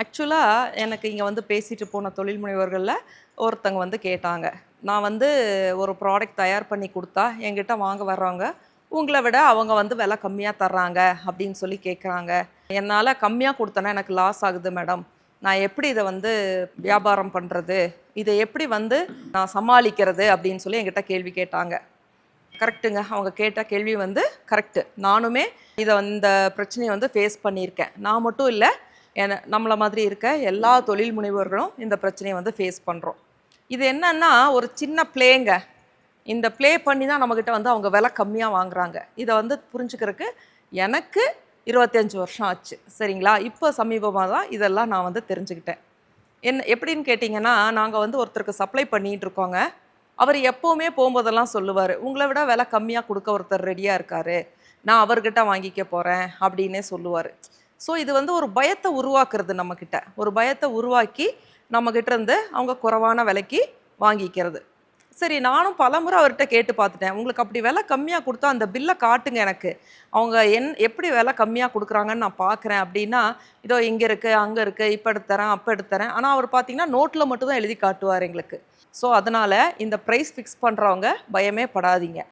ஆக்சுவலாக எனக்கு இங்கே வந்து பேசிட்டு போன தொழில் முனைவர்களில் ஒருத்தங்க வந்து கேட்டாங்க. நான் வந்து ஒரு ப்ராடக்ட் தயார் பண்ணி கொடுத்தா என்கிட்ட வாங்க வர்றவங்க உங்களை விட அவங்க வந்து விலை கம்மியாக தர்றாங்க அப்படின்னு சொல்லி கேட்குறாங்க என்னால் கம்மியாக கொடுத்தேன்னா எனக்கு லாஸ் ஆகுது மேடம் நான் எப்படி இதை வந்து வியாபாரம் பண்ணுறது இதை எப்படி வந்து நான் சமாளிக்கிறது அப்படின்னு சொல்லி என்கிட்ட கேள்வி கேட்டாங்க. கரெக்ட்டுங்க அவங்க கேட்ட கேள்வி வந்து கரெக்டு நானுமே இதை அந்த பிரச்சனையை வந்து ஃபேஸ் பண்ணியிருக்கேன். நான் மட்டும் இல்லை என நம்மளை மாதிரி இருக்க எல்லா தொழில் முனைவோர்களும் இந்த பிரச்சனையை வந்து ஃபேஸ் பண்ணுறோம் இது என்னன்னா ஒரு சின்ன பிளேங்க இந்த ப்ளே பண்ணி தான் நம்மக்கிட்ட வந்து அவங்க விலை கம்மியாக வாங்குறாங்க. இதை வந்து புரிஞ்சுக்கிறதுக்கு எனக்கு இருபத்தஞ்சி வருஷம் ஆச்சு. சரிங்களா? இப்போ சமீபமாக தான் இதெல்லாம் நான் வந்து தெரிஞ்சுக்கிட்டேன். என்ன எப்படின்னு கேட்டிங்கன்னா நாங்கள் வந்து ஒருத்தருக்கு சப்ளை பண்ணிகிட்டு இருக்கோங்க. அவர் எப்போவுமே போகும்போதெல்லாம் சொல்லுவார் உங்களை விட விலை கம்மியாக கொடுக்க ஒருத்தர் ரெடியாக இருக்காரு. நான் அவர்கிட்ட வாங்கிக்க போகிறேன் அப்படின்னே சொல்லுவார். ஸோ இது வந்து ஒரு பயத்தை உருவாக்குறது நம்மக்கிட்ட. ஒரு பயத்தை உருவாக்கி நம்மக்கிட்ட இருந்து அவங்க குறைவான விலைக்கு வாங்கிக்கிறது. சரி நானும் பலமுறை அவர்கிட்ட கேட்டு பார்த்துட்டேன். உங்களுக்கு அப்படி விலை கம்மியாக கொடுத்தா அந்த பில்லை காட்டுங்க எனக்கு. அவங்க என் எப்படி விலை கம்மியாக கொடுக்குறாங்கன்னு நான் பார்க்குறேன். அப்படின்னா இதோ இங்கே இருக்குது அங்கே இருக்குது இப்போ எடுத்துறேன் அப்போ எடுத்துறேன் ஆனால் அவர் பார்த்தீங்கன்னா நோட்டில் மட்டும் தான் எழுதி காட்டுவார் எங்களுக்கு. ஸோ அதனால் இந்த ப்ரைஸ் ஃபிக்ஸ் பண்ணுறவங்க பயமே படாதீங்க.